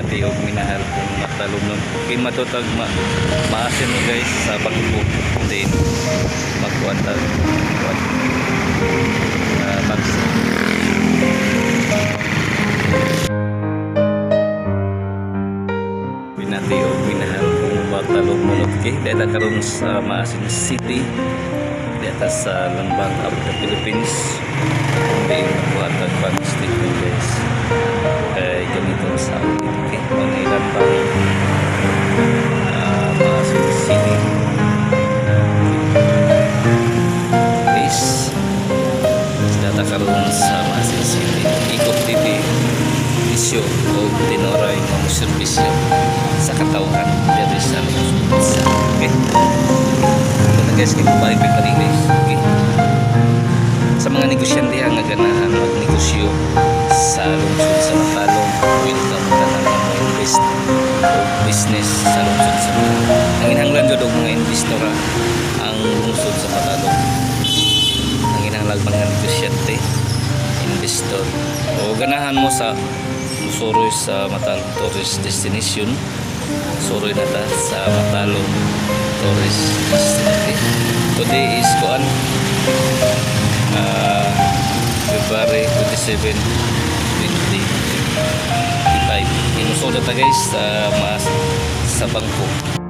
Pinati og minahal kung matalom nun. Kay matutag ma maasin mo guys sa bangko. Then magkuhan tag kuhan. Uh, mag Pinati og minahal kung matalom nun. Okay, dahil karon sa Maasin City. Dito sa Lambang of the Philippines. Then magkuhan tag bank data karoon sa mga city ikot titi isyo o tinoray ng servisyo sa katauhan dito sa sa okay? Ito na guys kaya pa rin guys okay? Sa mga negosyante ang ganahan magnegosyo sa lungsod sa Matalong welcome ka na mga invest o business sa lungsod sa Matalong ang inhanglan jud og mga investor ah, ang lungsod sa Matalong ang inhanglan mga negosyante investor o ganahan mo sa musuroy sa Matalong tourist destination. Suroy na ta sa Matalong tourist destination. Today is kuan? Uh, February 27 2025 inusulat na guys sa mas sa bangko